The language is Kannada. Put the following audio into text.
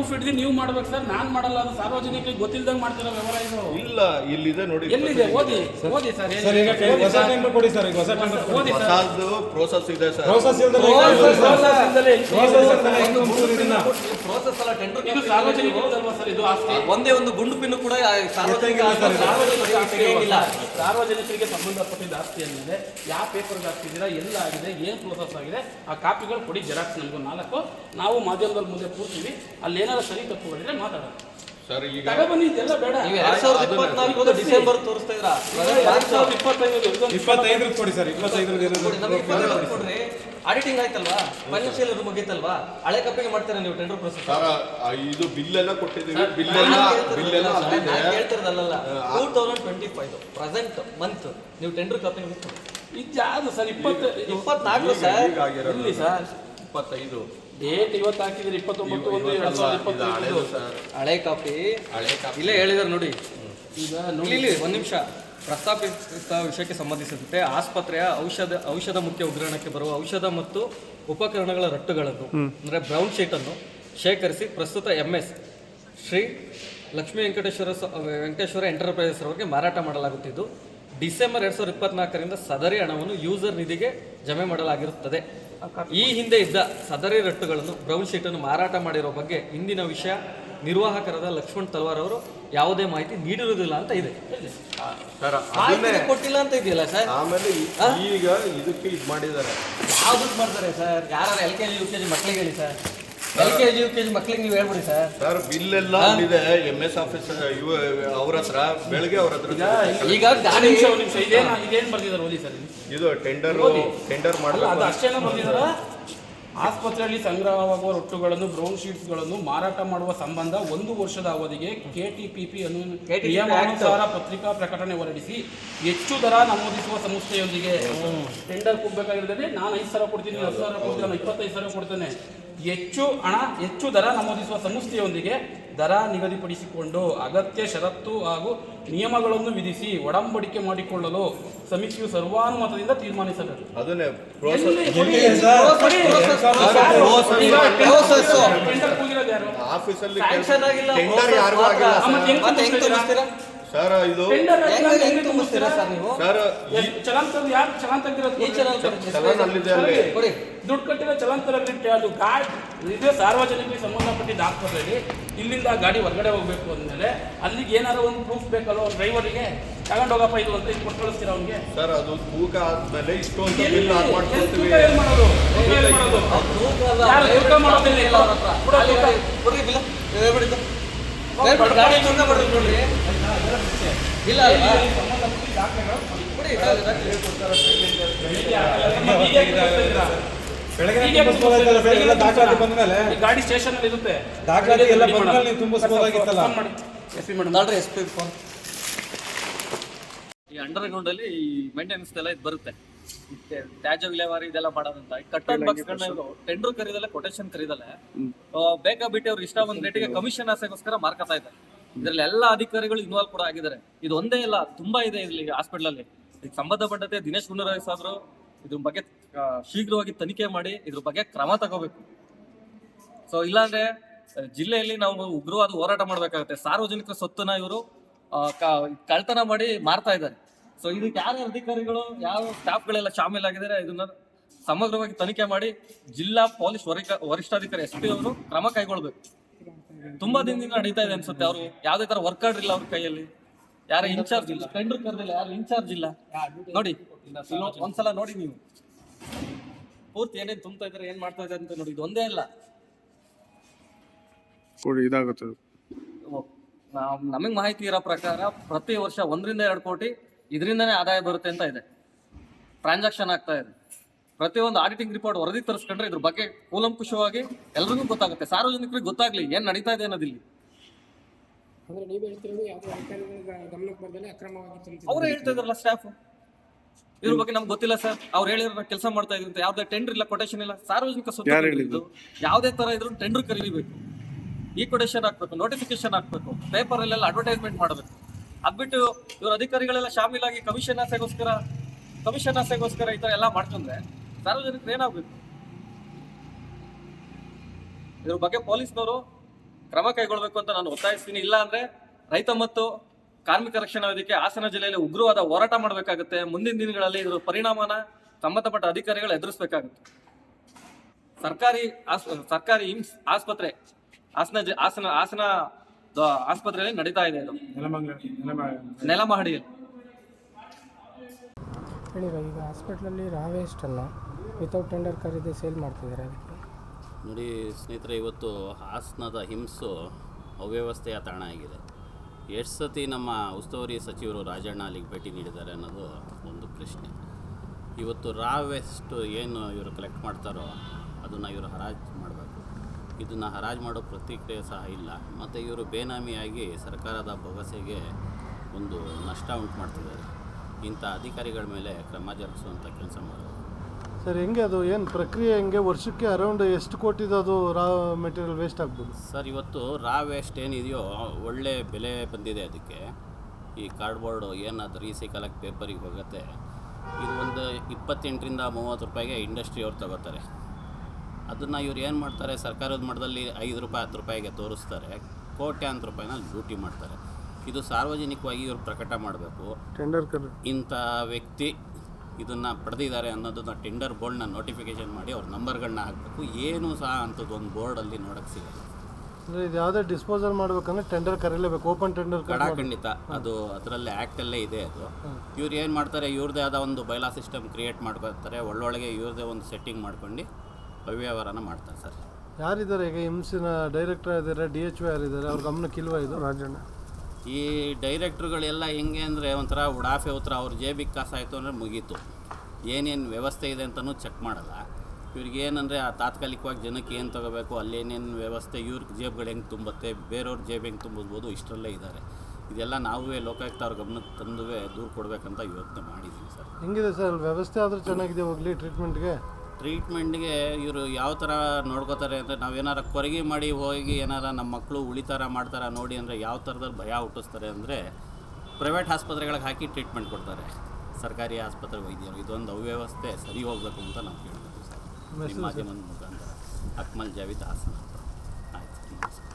ಮಾಡ್ಬೇಕು ಸರ್ ನಾನ್ ಮಾಡಲ್ಲ ಅದು ಸಾರ್ವಜನಿಕರಿಗೆ ಗೊತ್ತಿಲ್ದಂಗ್ ಮಾಡ್ತಿರೋ ವ್ಯವಹಾರ ಇದು. ಇಲ್ಲ ಇಲ್ಲಿದೆ ನೋಡಿ ಎಲ್ಲಿದೆ? ಓದಿ ಓದಿ ಸರ್ ಸರ್ ಈಗ ಕೈ- ಹೊಸ ಟೆಂಡರ್ ಕೊಡಿ ಸರ್ ಈಗ ಹೊಸ ಟೆಂಡರ್ ಓದಿ ಸರ್. ಹೊಸದು ಪ್ರೋಸೆಸ್ ಇದೆ ಸರ್. ಪ್ರೋಸೆಸ್ ಇದೆ Process ಇಲ್ದಲೆ ಪ್ರೋಸೆಸ್ ಇಲ್ದಲೆ ಹೆಂಗ್ ಮುಗ್ಸೋದು ಇದನ್ನ? ಪ್ರೋಸೆಸ್ ಅಲ್ಲ ಟೆಂಡರ್ ಇದು ಸಾರ್ವಜನಿಕರದಲ್ವಾ ಸರ್ ಇದು ಆಸ್ತಿ? ಒಂದೇ ಒಂದು ಗುಂಡು ಪಿನ್ನು ಕೂಡ ಸಾರ್ವಜನಿಕ. ಸಾರ್ವಜನಿಕರಿಗೆ ಆಸ್ತಿ ತೆಗೆಯಂಗಿಲ್ಲ. ಸಾರ್ವಜನಿಕರಿಗೆ ಸಂಬಂಧಪಟ್ಟಿದ್ದ ಆಸ್ತಿ ಏನಿದೆ ಯಾವ ಪೇಪರ್ಗೆ ಹಾಕ್ತಿದ್ದೀರಾ ಎಲ್ಲ ಆಗಿದೆ ಏನು ಪ್ರೋಸೆಸ್ ಆಗಿದೆ ಆ ಕಾಪಿಗಳು ಕೊಡಿ ಜೆರಾಕ್ಸ್ ನಮಗೂ ನಾಲ್ಕು. ನಾವು ಮಾಧ್ಯಮದಲ್ಲಿ ಮುಂದೆ ಕೂರ್ತೀವಿ. ಅಲ್ಲಿ ಏನಾದ್ರು ಸರಿ ತಪ್ಪುಗಳಿದ್ರೆ ಮಾತಾಡೋಣ. ಸರ್ ಈಗ ತಗೊಬನ್ನಿ ಇದೆಲ್ಲ ಬೇಡ. ನೀವು ಎರಡ್ ಸಾವಿರದ ಇಪ್ಪತ್ನಾಲ್ಕು ಡಿಸೆಂಬರ್ ತೋರಿಸ್ತಾ ಇದ್ರ ಎರಡ್ ಸಾವಿರದ ಇಪ್ಪತ್ತೈದು ಕೊಡಿ ಸರ್ ಏನಾದ್ರು ಕೊಡ್ರಿ. ಆಡಿಟಿಂಗ್ ಆಯ್ತಲ್ವಾ? ಫೈನಾನ್ಷಿಯಲ್ ಇದು ಮುಗೀತಲ್ವಾ? ಹಳೆ ಕಪ್ಪಿಗೆ ಮಾಡ್ತೀರಾ ನೀವು ಟೆಂಡರ್ ಪ್ರೊಸೆಸ್ ಸರ್ ಆ, ಇದು ಬಿಲ್ ಎಲ್ಲ ಕೊಟ್ಟಿದ್ದೀವಿ ಬಿಲ್ ಎಲ್ಲ ಬಿಲ್ ಎಲ್ಲ ಅಲ್ಲಿದೆ. ಹೇಳ್ತಿರೋದಲ್ಲ two thousand twenty five present month ನೀವು ಟೆಂಡರ್ ಕಪ್ಪಿಂಗ್ ಇದು ಯಾವುದು ಸರ್ ಇಪ್ಪತ್ತು ಇಪ್ಪತ್ನಾಲ್ಕು ಸರ್. ಇಲ್ಲಿ ಸರ್? ಇಪ್ಪತ್ತೈದು. ಡೇಟ್ ಇವತ್ತು ಹಾಕಿದ್ರೆ ಇಪ್ಪತ್ತೊಂಬತ್ತು ಒಂದು ಎರಡ್ ಸಾವಿರದ ಇಪ್ಪತ್ತೈದು. ಹಳೆ ಕಾಪಿ. ಹಳೆ ಕಾಪಿ. ಇಲ್ಲೇ ಹೇಳಿದಾರೆ ನೋಡಿ. ಈಗ ಇಲ್ಲಿ ನೋಡಿ ಇಲ್ಲಿ ಒಂದ್ ನಿಮಿಷ. ಪ್ರಸ್ತಾಪಿತ ವಿಷಯಕ್ಕೆ ಸಂಬಂಧಿಸಿದಂತೆ ಆಸ್ಪತ್ರೆಯ ಔಷಧ ಔಷಧ ಮುಖ್ಯ ಉಗ್ರಾಣಕ್ಕೆ ಬರುವ ಔಷಧ ಮತ್ತು ಉಪಕರಣಗಳ ರಟ್ಟುಗಳನ್ನು ಅಂದರೆ ಬ್ರೌನ್ ಶೀಟ್ ಅನ್ನು ಶೇಖರಿಸಿ ಪ್ರಸ್ತುತ M S Shri Lakshmi Venkateshwara Venkateshwara enterprises ಅವರಿಗೆ ಮಾರಾಟ ಮಾಡಲಾಗುತ್ತಿದ್ದು ಡಿಸೆಂಬರ್ ಎರಡು ಸಾವಿರದ ಇಪ್ಪತ್ನಾಲ್ಕರಿಂದ ಸದರಿ ಹಣವನ್ನು ಯೂಸರ್ ನಿಧಿಗೆ ಜಮೆ ಮಾಡಲಾಗಿರುತ್ತದೆ. ಈ ಹಿಂದೆ ಇದ್ದ ಸದರಿ ರಟ್ಟುಗಳನ್ನು ಬ್ರೌನ್ ಶೀಟ್ ಅನ್ನು ಮಾರಾಟ ಮಾಡಿರೋ ಬಗ್ಗೆ ಇಂದಿನ ವಿಷಯ ನಿರ್ವಾಹಕರಾದ ಲಕ್ಷ್ಮಣ್ ತಲ್ವಾರ್ ಅವರು ಯಾವುದೇ ಮಾಹಿತಿ ನೀಡಿರುವುದಿಲ್ಲ ಅಂತ ಇದೆ. ಸರ್ ಮಾಹಿತಿ ಕೊಟ್ಟಿಲ್ಲ ಅಂತ ಇದೆಯಲ್ಲ ಸರ್? ಆಮೇಲೆ ಈ- ಈಗ ಇದಕ್ಕೆ ಇದು ಮಾಡಿದ್ದಾರೆ. ಯಾವ್ದು ಮಾಡ್ತಾರೆ ಸರ್? ಯಾರು L K G U K G ಮಕ್ಕಳಿಗೆ ಹೇಳಿ sir. L K G U K G ಮಕ್ಳಿಗೆ ನೀವು ಹೇಳ್ಬಿಡಿ ಸರ್. ಸರ್ ಬಿಲ್ ಎಲ್ಲ ಇದೆ ಎಂ ಎಸ್ ಆಫೀಸ್ ಇವ ಅವ್ರ ಹತ್ರ ಬೆಳಗ್ಗೆ ಅವ್ರ ಹತ್ರ ಸಿಗುತ್ತೆ. ಈಗ ಗಾಡಿ ನಿಮಿಷ ಒಂದು ನಿಮಿಷ ಇದೇನು ಇದೇನು ಓದಿ ಸರ್ ಇಲ್ಲಿ. ಇದು ಟೆಂಡರ್ ಟೆಂಡರ್ ಅಲ್ಲ ಮಾಡಬೇಕು ಅದು ಅಷ್ಟೇನ ಆಸ್ಪತ್ರೆಯಲ್ಲಿ ಸಂಗ್ರಹವಾಗುವ ರೊಟ್ಟುಗಳನ್ನು ಬ್ರೌನ್ ಶೀಟ್ಸ್ಗಳನ್ನು ಮಾರಾಟ ಮಾಡುವ ಸಂಬಂಧ ಒಂದು ವರ್ಷದ ಅವಧಿಗೆ ಕೆಟಿಪಿಪಿ ಅನ್ನು KTPP ನಿಯಮಾನುಸಾರ ಪತ್ರಿಕಾ ಪ್ರಕಟಣೆ ಹೊರಡಿಸಿ ಹೆಚ್ಚು ದರ ನಮೂದಿಸುವ ಸಂಸ್ಥೆಯೊಂದಿಗೆ ಟೆಂಡರ್ ಕೊಡ್ಬೇಕಾಗಿರ್ತದೆ ನಾನು ಐದು ಸಾವಿರ ಕೊಡ್ತೀನಿ ಹತ್ತು ಸಾವಿರ ಕೊಡ್ತೀನಿ ನಾನು ಇಪ್ಪತ್ತೈದು ಸಾವಿರ ಕೊಡ್ತೇನೆ. ಹೆಚ್ಚು ಹಣ ಹೆಚ್ಚು ದರ ನಮೂದಿಸುವ ಸಂಸ್ಥೆಯೊಂದಿಗೆ ದರ ನಿಗದಿಪಡಿಸಿಕೊಂಡು ಅಗತ್ಯ ಷರತ್ತು ಹಾಗೂ ನಿಯಮಗಳನ್ನು ವಿಧಿಸಿ ಒಡಂಬಡಿಕೆ ಮಾಡಿಕೊಳ್ಳಲು ಸಮಿತಿಯು ಸರ್ವಾನುಮತದಿಂದ ತೀರ್ಮಾನಿಸಬೇಕು. ಅದನ್ನೇ? ಆಫೀಸಲ್ಲಿ ಸರ್ ಇದು ಸರ್ ನೀವು? ಸರ್ ಎಷ್ಟು ಚಲನ್ ತೆಗ್ದು ಯಾರು ಚಲನ್ ತೆಗ್ದಿರೋದು ಈ ಚಲನ್ ಅಲ್ಲಿದೆ ಅಲ್ಲಿ. ಕೊಡಿ. ದುಡ್ಡು ಕಟ್ಟಿರೋ ಚಲನ್ ಅದು ಗಾಡಿ ಇದೇ ಸಾರ್ವಜನಿಕರಿಗೆ ಸಂಬಂಧಪಟ್ಟಿದ್ದ ಆಸ್ಪತ್ರೆಯಲ್ಲಿ ಇಲ್ಲಿಂದ ಗಾಡಿ ಹೊರಗಡೆ ಹೋಗ್ಬೇಕು ಅಂದಮೇಲೆ ಅಲ್ಲಿಗೆ ಏನಾದ್ರು ಒಂದು ಪ್ರೂಫ್ ಬೇಕಲ್ಲ ಒಂದು ಡ್ರೈವರಿಗೆ ತಗೊಂಡು ಹೋಗಪ್ಪ ಇದು ಅಂತ ಇದು ಕೊಟ್ಟು ಕಳಿಸ್ತೀರಾ ಅವ್ನಿಗೆ? ಸರ್ ಅದು ತೂಕ ಆದ್ಮೇಲೆ ಇಷ್ಟೊಂದು ಬಿಲ್ ಮಾಡೋದು? ಯಾರು ತೂಕ ಮಾಡೋದಿಲ್ಲ ಇಲ್ಲ ಅವ್ರ ಹತ್ರ. ಗಾಡಿ ನೋಡ್ರಿ ಇಲ್ಲ ದಾಖಲೆ, ದಾಖಲೆ. ಗಾಡಿ ಸ್ಟೇಷನ್ ಅಲ್ಲಿ ಇರುತ್ತೆ. ದಾಖಲಾತಿ ಎಲ್ಲ ಬಂದ್ಮೇಲೆ ನೀವು ತುಂಬಿಸ್ಬೋದಾಗಿತ್ತಲ್ಲ. S P madam S P phone ಈ ಅಂಡರ್ ಗ್ರೌಂಡ್ ಅಲ್ಲಿ ಈ ಮೇಂಟೆನೆನ್ಸ್ ಎಲ್ಲ ಇದು ಬರುತ್ತೆ. ತ್ಯಾಜ್ಯ ವಿಲೇವಾರಿ ಇದೆಲ್ಲ ಮಾಡೋದಂತ. ಕಟ್ಟೋ ಬಾಕ್ಸ್ ಗಳನ್ನ ಇವರು ಟೆಂಡರ್ ಕರೀದಲ್ಲ ಕೊಟೇಶನ್ ಕರೀದಲ್ಲ ಬೇಕಾ ಬಿಟ್ಟು ಅವ್ರು ಇಷ್ಟ ಒಂದ್ ರೇಟಿಗೆ ಕಮಿಷನ್ ಆಸೆಗೋಸ್ಕರ ಮಾರ್ಕತಾ ಇದ್ದಾರೆ. ಇದ್ರಲ್ಲಿ ಎಲ್ಲ ಅಧಿಕಾರಿಗಳು ಇನ್ವಾಲ್ವ್ ಕೂಡ ಆಗಿದ್ದಾರೆ. ಇದು ಒಂದೇ ಇಲ್ಲ, ತುಂಬಾ ಇದೆ ಇಲ್ಲಿ ಹಾಸ್ಪಿಟಲ್ ಅಲ್ಲಿ. ಇದಕ್ಕೆ ಸಂಬಂಧಪಟ್ಟಂತೆ ದಿನೇಶ್ ಗುಂಡೂರಾವ್ ಸಾಬ್ರು ಇದ್ರ ಬಗ್ಗೆ ಶೀಘ್ರವಾಗಿ ತನಿಖೆ ಮಾಡಿ ಇದ್ರ ಬಗ್ಗೆ ಕ್ರಮ ತಗೋಬೇಕು. ಸೊ ಇಲ್ಲಾಂದ್ರೆ ಜಿಲ್ಲೆಯಲ್ಲಿ ನಾವು ಉಗ್ರವಾದ ಹೋರಾಟ ಮಾಡ್ಬೇಕಾಗುತ್ತೆ. ಸಾರ್ವಜನಿಕ ಸೊತ್ತನ್ನ ಇವರು ಕಳ್ತನ ಮಾಡಿ ಮಾರ್ತಾ ಇದ್ದಾರೆ. ಸೊ ಇದಕ್ಕೆ ಯಾರ ಅಧಿಕಾರಿಗಳು, ಯಾವ ಸ್ಟಾಫ್ಗಳೆಲ್ಲ ಶಾಮೀಲಾಗಿದ್ದಾರೆ ಇದನ್ನ ಸಮಗ್ರವಾಗಿ ತನಿಖೆ ಮಾಡಿ ಜಿಲ್ಲಾ ಪೊಲೀಸ್ ವರಿಷ್ಠಾಧಿಕಾರಿ ಎಸ್ ಪಿ ಅವರು ಕ್ರಮ ಕೈಗೊಳ್ಬೇಕು. ತುಂಬಾ ದಿನದಿಂದ ನಡೀತಾ ಇದೆ ಅನ್ಸುತ್ತೆ. ಅವರು ಯಾವ್ದೇ ತರ ವರ್ಕ್ ಆರ್ಡರ್ ಇಲ್ಲ ಅವ್ರ ಕೈಯಲ್ಲಿ. ಯಾರ ಇನ್ಚಾರ್ಜ್ ಇಲ್ಲ. ಟೆಂಡರ್ ಕರೆದಿಲ್ಲ ಯಾರು ಇನ್ಚಾರ್ಜ್ ಇಲ್ಲ. ನೋಡಿ ಒಂದ್ಸಲ ನೋಡಿ ನೀವು. ಪೂರ್ತಿ ಏನೇನ್ ತುಂಬ್ತಾ ಇದಾರೆ ಏನ್ ಮಾಡ್ತಾ ಇದಾರೆ ಅಂತ ನೋಡಿ ಇದು ಒಂದೇ ಇಲ್ಲ ಕೊಡಿ ಇದಾಗುತ್ತೆ. ನಮಗ್ ಮಾಹಿತಿ ಇರೋ ಪ್ರಕಾರ ಪ್ರತಿ ವರ್ಷ ಒಂದರಿಂದ ಎರಡು ಕೋಟಿ ಇದರಿಂದನೇ ಆದಾಯ ಬರುತ್ತೆ ಅಂತ ಇದೆ. ಟ್ರಾನ್ಸಾಕ್ಷನ್ ಆಗ್ತಾ ಇದೆ. ಪ್ರತಿಯೊಂದು ಆಡಿಟಿಂಗ್ ರಿಪೋರ್ಟ್ ವರದಿ ತರಿಸ್ಕೊಂಡ್ರೆ ಇದ್ರ ಬಗ್ಗೆ ಕೂಲಂಕುಷವಾಗಿ ಎಲ್ರಿಗೂ ಗೊತ್ತಾಗುತ್ತೆ. ಸಾರ್ವಜನಿಕರಿಗೆ ಗೊತ್ತಾಗ್ಲಿ ಏನ್ ನಡೀತಾ ಇದೆ ಅನ್ನೋದಿಲ್ಲಿ. ಅಂದ್ರೆ ನೀವು ಹೇಳ್ತಿರೋದು ಯಾವುದೇ ಅಧಿಕಾರಿಗಳ ಗಮನಕ್ಕೆ ಬರ್ದಲೆ ಅಕ್ರಮವಾಗಿ ತುಂಬಿಸಿದ್ದಾರೆ. ಅವರೇ ಹೇಳ್ತಾ ಇದ್ರಲ್ಲ ಸ್ಟಾಫ್ ಇದ್ರ ಬಗ್ಗೆ ನಮ್ಗೆ ಗೊತ್ತಿಲ್ಲ ಸರ್ ಅವ್ರು ಹೇಳಿರೋ ಕೆಲಸ ಮಾಡ್ತಾ ಇದ್ರು ಅಂತ. ಯಾವ್ದೇ ಟೆಂಡರ್ ಇಲ್ಲ ಕೊಟೇಶನ್ ಇಲ್ಲ. ಸಾರ್ವಜನಿಕ ಸ್ವತ್ತು ಯಾವುದೇ ತರ ಇದ್ರು ಟೆಂಡರ್ ಕರೀಬೇಕು. ಈ ಕೊಟೇಶನ್ ಹಾಕ್ಬೇಕು ನೋಟಿಫಿಕೇಶನ್ ಹಾಕ್ಬೇಕು. ಪೇಪರ್ ಅಲ್ಲೆಲ್ಲ ಅಡ್ವರ್ಟೈಸ್ಮೆಂಟ್ ಮಾಡಬೇಕು. ಅದ್ಬಿಟ್ಟು ಇವ್ರ ಅಧಿಕಾರಿಗಳೆಲ್ಲ ಶಾಮೀಲಾಗಿ ಕಮಿಷನ್ ಆಸೆಗೋಸ್ಕರ ಕಮಿಷನ್ ಆಸೆಗೋಸ್ಕರ ಈ ತರ ಎಲ್ಲ ಮಾಡ್ಕೊಂಡ್ರೆ ಸಾರ್ವಜನಿಕರು ಏನಾಗಬೇಕು ಇದ್ರ ಬಗ್ಗೆ ಪೊಲೀಸ್ನವರು ಕ್ರಮ ಕೈಗೊಳ್ಬೇಕು ಅಂತ ನಾನು ಒತ್ತಾಯಿಸ್ತೀನಿ. ಇಲ್ಲ ಅಂದ್ರೆ ರೈತ ಮತ್ತು ಕಾರ್ಮಿಕ ರಕ್ಷಣಾ ವೇದಿಕೆ ಹಾಸನ ಜಿಲ್ಲೆಯಲ್ಲಿ ಉಗ್ರವಾದ ಹೋರಾಟ ಮಾಡಬೇಕಾಗುತ್ತೆ. ಮುಂದಿನ ದಿನಗಳಲ್ಲಿ ಇದರ ಪರಿಣಾಮನ ಸಂಬಂಧಪಟ್ಟ ಅಧಿಕಾರಿಗಳು ಎದುರಿಸಬೇಕಾಗುತ್ತೆ. ಸರ್ಕಾರಿ ಸರ್ಕಾರಿ ಇಮ್ಸ್ ಆಸ್ಪತ್ರೆ ಹಾಸನ ಹಾಸನ ಹಾಸನ ಆಸ್ಪತ್ರೆಯಲ್ಲಿ ನಡೀತಾ ಇದೆ ಇದು. ನೆಲಮಹಡಿಯಲ್ಲಿ. ಈಗ ಹಾಸ್ಪಿಟ್ಲಲ್ಲಿ ರಾವೇಸ್ಟ್ ವೇಸ್ಟನ್ನು ವಿತೌಟ್ ಟೆಂಡರ್ ಖರೀದಿ ಸೇಲ್ ಮಾಡ್ತಿದ್ದಾರೆ ಅದಕ್ಕೆ. ನೋಡಿ ಸ್ನೇಹಿತರೆ, ಇವತ್ತು ಹಾಸನದ ಹಿಂಸು ಅವ್ಯವಸ್ಥೆಯ ತಾಣ ಆಗಿದೆ. ಎಷ್ಟು ಸತಿ ನಮ್ಮ ಉಸ್ತುವಾರಿ ಸಚಿವರು ರಾಜಣ್ಣ ಅಲ್ಲಿಗೆ ಭೇಟಿ ನೀಡಿದ್ದಾರೆ ಅನ್ನೋದು ಒಂದು ಪ್ರಶ್ನೆ. ಇವತ್ತು ರಾ ಏನು ಇವರು ಕಲೆಕ್ಟ್ ಮಾಡ್ತಾರೋ ಅದನ್ನು ಇವರು ಹರಾಜು ಮಾಡಬೇಕು. ಇದನ್ನು ಹರಾಜು ಮಾಡೋ ಪ್ರತಿಕ್ರಿಯೆ ಸಹ ಇಲ್ಲ. ಮತ್ತು ಇವರು ಬೇನಾಮಿಯಾಗಿ ಸರ್ಕಾರದ ಭರವಸೆಗೆ ಒಂದು ನಷ್ಟ ಉಂಟು ಮಾಡ್ತಿದ್ದಾರೆ. ಇಂಥ ಅಧಿಕಾರಿಗಳ ಮೇಲೆ ಕ್ರಮ ಜರುಗಿಸುವಂಥ ಕೆಲಸ ಮಾಡಬೇಕು ಸರ್ ಹೆಂಗೆ ಅದು? ಏನು ಪ್ರಕ್ರಿಯೆ ಹೆಂಗೆ? ವರ್ಷಕ್ಕೆ ಅರೌಂಡ್ ಎಷ್ಟು ಕೋಟಿದು ಅದು ರಾ ಮೆಟೀರಿಯಲ್ ವೇಸ್ಟ್ ಆಗ್ಬೋದು? ಸರ್ ಇವತ್ತು ರಾ ವೇಸ್ಟ್ ಏನಿದೆಯೋ ಒಳ್ಳೆ ಬೆಲೆ ಬಂದಿದೆ ಅದಕ್ಕೆ. ಈ ಕಾರ್ಡ್ಬೋರ್ಡು ಏನಾದರೂ ರೀಸೈಕಲಾಗಿ ಪೇಪರಿಗೆ ಹೋಗುತ್ತೆ. ಇದು ಒಂದು ಇಪ್ಪತ್ತೆಂಟರಿಂದ ಮೂವತ್ತು ರೂಪಾಯಿಗೆ ಇಂಡಸ್ಟ್ರಿ ಅವ್ರು ತಗೋತಾರೆ. ಅದನ್ನು ಇವ್ರು ಏನು ಮಾಡ್ತಾರೆ? ಸರ್ಕಾರದ ಮಟ್ಟದಲ್ಲಿ ಐದು ರೂಪಾಯಿ ಹತ್ತು ರೂಪಾಯಿಗೆ ತೋರಿಸ್ತಾರೆ. ಕೋಟ್ಯಾಂತರ ರೂಪಾಯಿನ ಡ್ಯೂಟಿ ಮಾಡ್ತಾರೆ. ಇದು ಸಾರ್ವಜನಿಕವಾಗಿ ಇವರು ಪ್ರಕಟ ಮಾಡಬೇಕು. ಟೆಂಡರ್ ಕರ್. ಇಂಥ ವ್ಯಕ್ತಿ ಇದನ್ನು ಪಡೆದಿದ್ದಾರೆ ಅನ್ನೋದನ್ನ ಟೆಂಡರ್ ಬೋರ್ಡ್ನ ನೋಟಿಫಿಕೇಷನ್ ಮಾಡಿ ಅವ್ರ ನಂಬರ್ಗಳನ್ನ ಹಾಕಬೇಕು. ಏನೂ ಸಹ ಅಂಥದ್ದು ಒಂದು ಬೋರ್ಡಲ್ಲಿ ನೋಡೋಕ್ಕೆ ಸಿಗಲ್ಲ. ಅಂದರೆ ಇದು ಯಾವುದೇ ಡಿಸ್ಪೋಸಲ್ ಮಾಡ್ಬೇಕಂದ್ರೆ ಟೆಂಡರ್ ಕರೀಲೇಬೇಕು ಓಪನ್ ಟೆಂಡರ್ ಕಡ ಖಂಡಿತ. ಅದು ಅದರಲ್ಲೇ ಆ್ಯಕ್ಟಲ್ಲೇ ಇದೆ ಅದು. ಇವ್ರು ಏನು ಮಾಡ್ತಾರೆ ಇವ್ರದ್ದೇ ಆದ ಒಂದು ಬೈಲಾ ಸಿಸ್ಟಮ್ ಕ್ರಿಯೇಟ್ ಮಾಡ್ಕೊತಾರೆ ಒಳ್ಳೊಳಗೆ ಇವ್ರದ್ದೇ ಒಂದು ಸೆಟ್ಟಿಂಗ್ ಮಾಡ್ಕೊಂಡು ಅವ್ಯವಹಾರನ ಮಾಡ್ತಾರೆ ಸರ್. ಯಾರಿದ್ದಾರೆ ಈಗ ಇಮ್ಸಿನ ಡೈರೆಕ್ಟರ್ ಇದ್ದಾರೆ ಡಿ ಎಚ್ ಯಾರಿದ್ದಾರೆ ಅವ್ರ ಗಮನಕ್ಕೆ ಇಲ್ವಾ ಇದು? ರಾಜಣ್ಣ. ಈ ಡೈರೆಕ್ಟ್ರುಗಳೆಲ್ಲ ಹೆಂಗೆ ಅಂದರೆ ಒಂಥರ ಉಡಾಫೆ ಉತ್ತರ ಅವ್ರ ಜೇಬಿಗೆ ಕಾಸಾಯಿತು ಅಂದರೆ ಮುಗೀತು. ಏನೇನು ವ್ಯವಸ್ಥೆ ಇದೆ ಅಂತಲೂ ಚೆಕ್ ಮಾಡಲ್ಲ. ಇವ್ರಿಗೆ ಏನಂದರೆ ಆ ತಾತ್ಕಾಲಿಕವಾಗಿ ಜನಕ್ಕೆ ಏನು ತಗೋಬೇಕು, ಅಲ್ಲೇನೇನು ವ್ಯವಸ್ಥೆ, ಇವ್ರಿಗೆ ಜೇಬ್ಗಳು ಹೆಂಗೆ ತುಂಬುತ್ತೆ, ಬೇರೆಯವ್ರ ಜೇಬ್ ಹೆಂಗೆ ತುಂಬಿಸ್ಬೋದು, ಇಷ್ಟರಲ್ಲೇ ಇದ್ದಾರೆ. ಇದೆಲ್ಲ ನಾವೇ ಲೋಕಾಯುಕ್ತ ಅವ್ರ ಗಮನಕ್ಕೆ ತಂದುವೇ ದೂರು ಕೊಡಬೇಕಂತ ಯೋಚನೆ ಮಾಡಿದ್ದೀವಿ ಸರ್. ಹೆಂಗಿದೆ ಸರ್, ವ್ಯವಸ್ಥೆ ಆದರೂ ಚೆನ್ನಾಗಿದೆ ಹೋಗಲಿ ಟ್ರೀಟ್ಮೆಂಟ್ಗೆ ಟ್ರೀಟ್ಮೆಂಟ್ಗೆ ಇವರು ಯಾವ ಥರ ನೋಡ್ಕೋತಾರೆ ಅಂದರೆ ನಾವೇನಾರ ಕೊರಗಿ ಮಾಡಿ ಹೋಗಿ ಏನಾರ ನಮ್ಮ ಮಕ್ಕಳು ಉಳಿತಾರ ಮಾಡ್ತಾರ ನೋಡಿ ಅಂದರೆ ಯಾವ ಥರದಲ್ಲಿ ಭಯ ಹುಟ್ಟಿಸ್ತಾರೆ ಅಂದರೆ ಪ್ರೈವೇಟ್ ಆಸ್ಪತ್ರೆಗಳಿಗೆ ಹಾಕಿ ಟ್ರೀಟ್ಮೆಂಟ್ ಕೊಡ್ತಾರೆ. ಸರ್ಕಾರಿ ಆಸ್ಪತ್ರೆ ವೈದ್ಯರು. ಇದೊಂದು ಅವ್ಯವಸ್ಥೆ ಸರಿ ಹೋಗಬೇಕು ಅಂತ ನಾವು ಕೇಳ್ಬೋದು ಸರ್. ನಿಮ್ಮ ಮಾಧ್ಯಮದ ಮುಖಾಂತರ. ಅಕ್ಮಲ್ ಜಾವಿದ್ ಹಾಸನ.